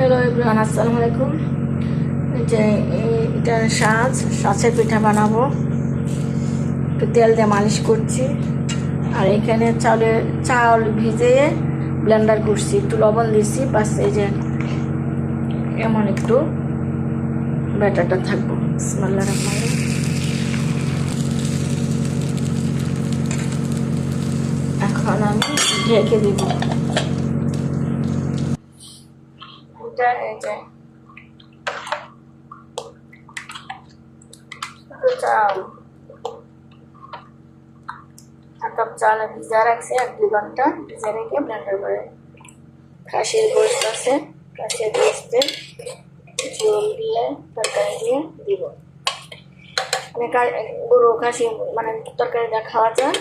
Hello everyone, আসসালামু আলাইকুম। এই যে এটা সাজ, সাজের পিঠা বানাবো। একটু তেল দিয়ে মালিশ করছি। আর এখানে চাউলের চাউল ভিজিয়ে ব্লেন্ডার করছি। একটু লবণ দিছি, বাস এই যে, এমন একটু ব্যাটারটা থাকব। বিসমিল্লাহির রহমানির রহিম। এখন আমি ঢেকে দিব। এটা, এই যে। চাল? এক চাল ভিজা রাখছি, এক দুই ঘণ্টা ভিজা রেখে ব্লেন্ডার করে খাসির গোস্ত আছে খাসির গোস্তে ঝোল দিয়ে, তরকারি দিয়ে দিব। মানে গরু খাসি মানে তরকারিটা খাওয়া যায়,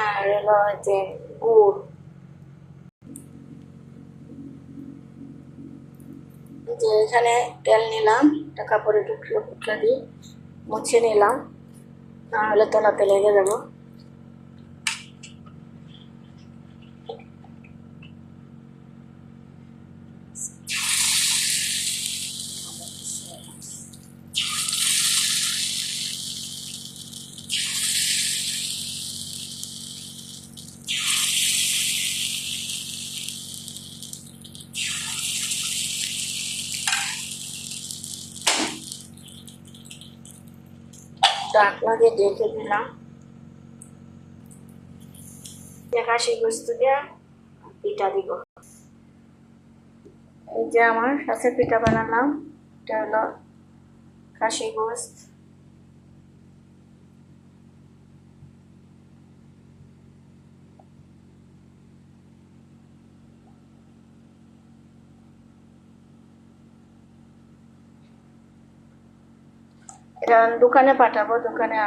আর হলো যে গুড়। যে এখানে তেল নিলাম, একটা কাপড়ে টুকরো টুকরা দিয়ে মুছে নিলাম, না হলে তলাতে লেগে যাব। ডাকনা দিয়ে দেখে দিলাম খাসি গোস্ত দিয়ে পিঠা দিব এই যে আমার সাথে পিঠা বানালাম এটা হলো কাশি গোস্ত দোকানে পাঠাবো, দোকানে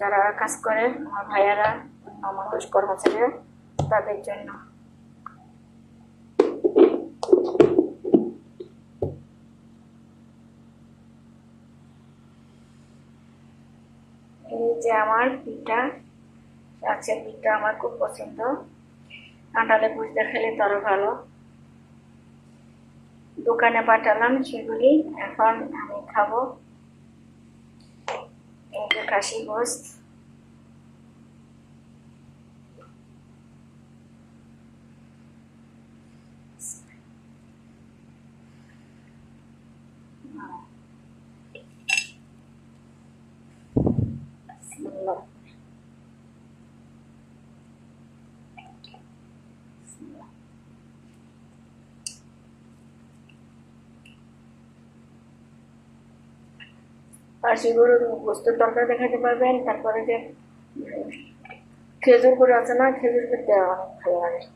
যারা কাজ করে, আমার ভাইয়ারা, আমার কর্মচারীরা, তাদের জন্য। এই যে আমার পিঠা আছে পিঠা আমার খুব পছন্দ। কাঁঠালে বুঝতে খেলে তো আরও ভালো। দোকানে পাঠালাম সেগুলি, এখন আমি খাব। এই যে খাসি সেগুলোর বস্তুর তরকারি দেখাতে পারবেন, তারপরে যে খেজুর করে আছে না, খেজুর দেওয়া ভালো লাগে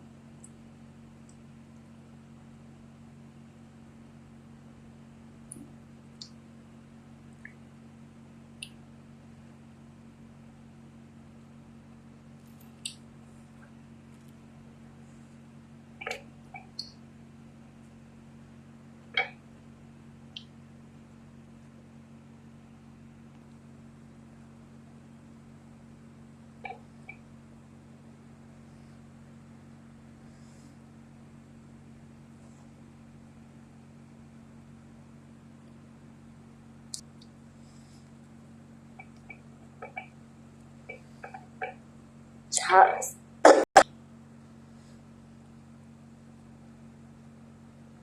ঝাল